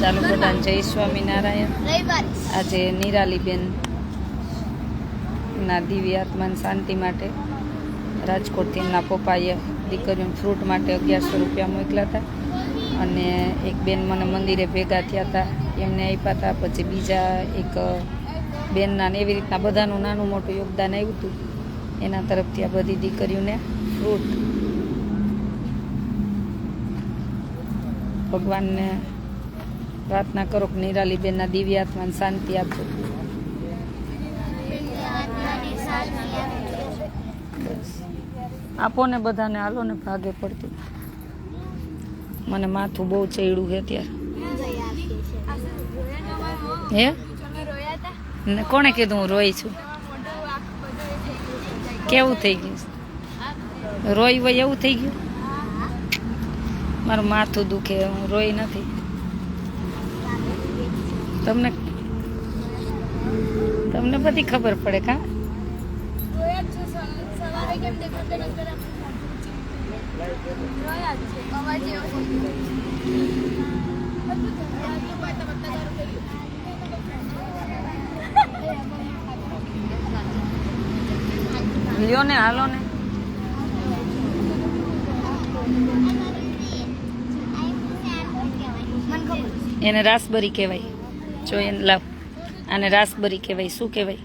ચાલુ જય સ્વામિનારાયણ. આજે નિરાલીબેન ના દિવ્ય આત્માની શાંતિ માટે રાજકોટથી એમના પપ્પાએ દીકરીઓને ફ્રૂટ માટે અગિયારસો રૂપિયા મોકલ્યા હતા. અને એક બેન મને મંદિરે ભેગા થયા હતા. એમને આપ્યા હતા. પછી બીજા એક બેનના ને એવી રીતના બધાનું નાનું મોટું યોગદાન આવ્યું હતું. એના તરફથી આ બધી દીકરીઓને ફ્રૂટ ભગવાનને પ્રાર્થના કરો કે નિરાલીબેનના દિવ્ય આત્માને શાંતિ આપજો આપો. ને બધાને હાલો ને ભાગે પડતું. મને માથું બહુ ચડ્યું છે ત્યારે હે? ને કોણે કીધું હું રોઈ છું? કેવું થઈ ગયું? રોઈ હોય એવું થઈ ગયું? મારું માથું દુખે, હું રોઈ નથી. તમને તમને બધી ખબર પડે કા? લ્યો ને, હાલો ને. એને રાસબરી કહેવાય. જો એને લાવ. આને રાસબરી કહેવાય. શું કહેવાય?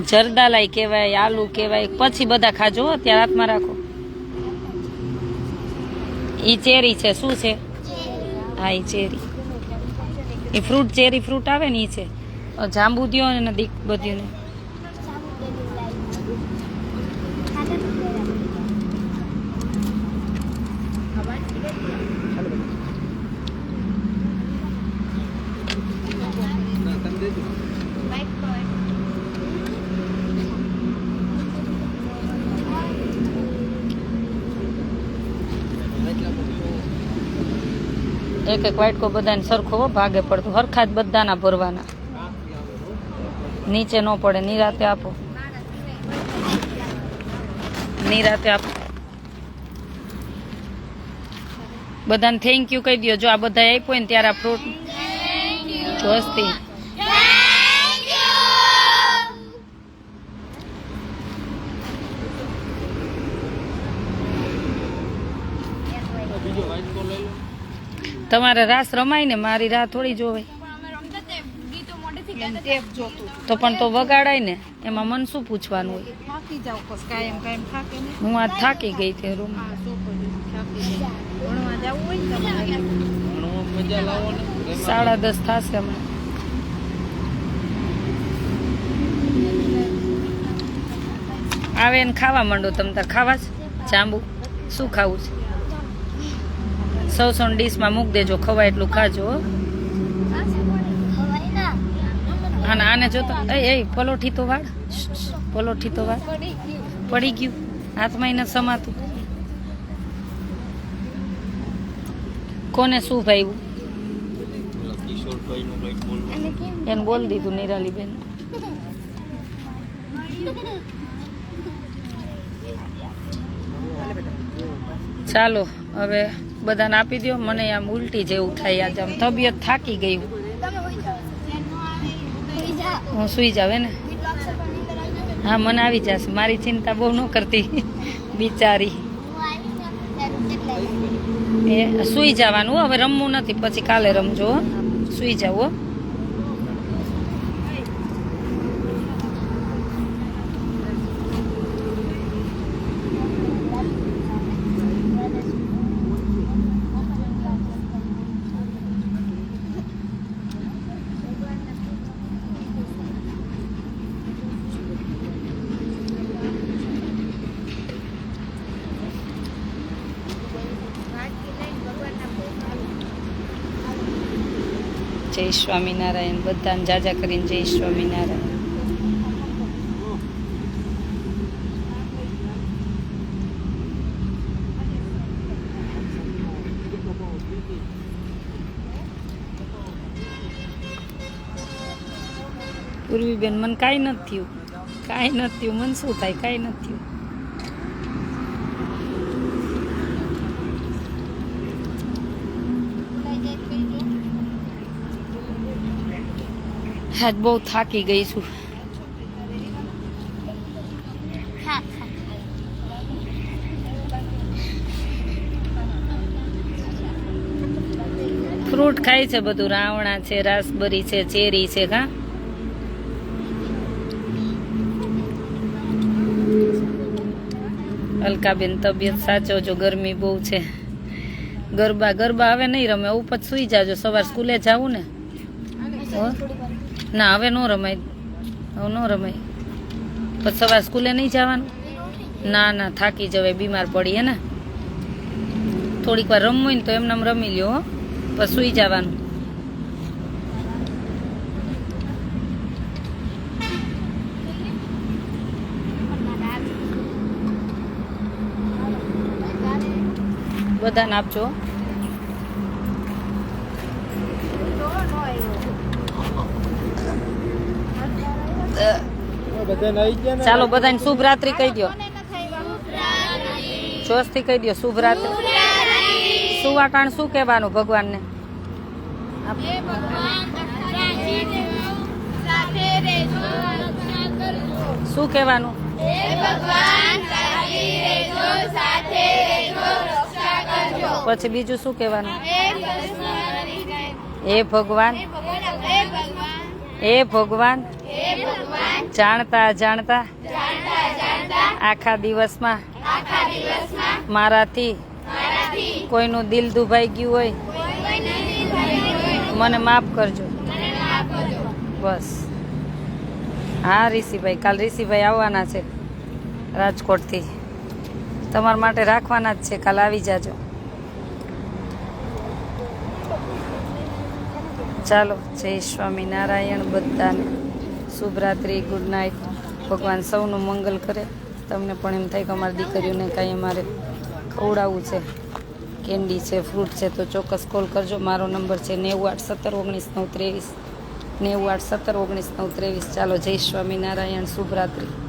જરદાલાઈ કહેવાય આલુ કહેવાય. પછી બધા ખાજો હો, ત્યાં હાથમાં રાખો. ઈ ચેરી છે. શું છે? હા ઈ ચેરી. એ ફ્રૂટ ચેરી ફ્રૂટ આવે ને ઈ છે. જાંબુ દિયો ને દીક બધું ને એક એક વાટકો બધાને સરખો ભાગે પડતો. હરખા જ બધાના ભરવાના. નીચે ન પડે નિરાતે આપો. નિરાતે આપો. બધાને થેન્ક યુ કહી દો જો આ બધા આપ્યો ને ત્યારે આ ફ્રૂટ જોસ્તી તમારે રાસ રમાય ને મારી રાહ થોડી જોવે. તે પણ તો વગાડાય ને એમાં મન શું પૂછવાનું હોય? હું આ થાકી ગઈ છે રૂમ સાડા દસ થશે હમણાં. આવે ને ખાવા માંડો તમ તાર ખાવા છે? જાંબુ? શું ખાવું છે? સૌ સૌ ડીશમાં મૂક દેજો, ખવાય એટલું ખાજો. અને આને જોતો એ એ, પલોઠી તો વાળ. પલોઠી તો વાળ. પડી ગયું. હાથમાં એને સમાતું. કોને શું ભાવ્યું એને બોલ દીધું નિરાલી બેન ચાલો, હવે બધાને આપી દો મને આમ ઉલટી જેવું થાય આજે. આમ તબિયત થાકી ગઈ હું. સુઈ જાવ ને? હા, મને આવી જશે. મારી ચિંતા બહુ ન કરતી. બિચારી. એ સુઈ જવાનું હવે રમવું નથી. પછી કાલે રમજો. સુઈ જાવ જય સ્વામિનારાયણ. બધાને જાજા કરીને જય સ્વામિનારાયણ. પૂર્વીબેન મને કાંઈ નથી થયું. કાંઈ નથી થયું. મને શું થાય? કાંઈ નથી થયું. આજ બહુ થાકી ગઈ છું. ફ્રૂટ ખાય છે બધું. રાવણા છે, રાસબરી છે, ચેરી છે કા અલકાબેન તબિયત સાચો જો, ગરમી બહુ છે. ગરબા ગરબા હવે નહીં રમે. ઉપર સુઈ જાજો. સવાર સ્કૂલે જાવું ને? હો? ના, હવે ન રમાય. હવે ન રમાય. પછી સવાર સ્કૂલે નહીં જવાનું? ના ના, થાકી જવાય, બીમાર પડીએ ને. થોડીક વાર રમવું હોય ને તો એમને એમ રમી લ્યો, હો. પછી સુઈ જવાનું. બધાને આપજો હો. ચાલો બધાને શુભ રાત્રિ કહી દો જોશથી કહી દો શુભ રાત્રિ સુવાટાણ શું કહેવાનું ભગવાનને? શું કહેવાનું? પછી બીજું શું કહેવાનું? હે ભગવાન. હે ભગવાન. જાણતા જાણતા આખા દિવસમાં? મારાથી? કોઈનું દિલ દુભાઈ ગયું હોય? મને માફ કરજો. બસ. હા, ઋષિભાઈ, કાલ ઋષિભાઈ આવવાના છે રાજકોટથી. તમારા માટે રાખવાના જ છે, કાલ આવી જાજો. ચાલો, જય સ્વામિનારાયણ બધાને. શુભરાત્રિ, ગુડ નાઇટ. ભગવાન સૌનું મંગલ કરે. તમને પણ એમ થાય કે અમારી દીકરીઓને કાંઈ અમારે ખવડાવવું છે, કેન્ડી છે, ફ્રૂટ છે, તો ચોક્કસ કોલ કરજો. મારો નંબર છે નેવું આઠ સત્તર ઓગણીસ નવ ત્રેવીસ. નેવું આઠ સત્તર ઓગણીસ નવ ત્રેવીસ. ચાલો, જય સ્વામિનારાયણ. શુભરાત્રિ.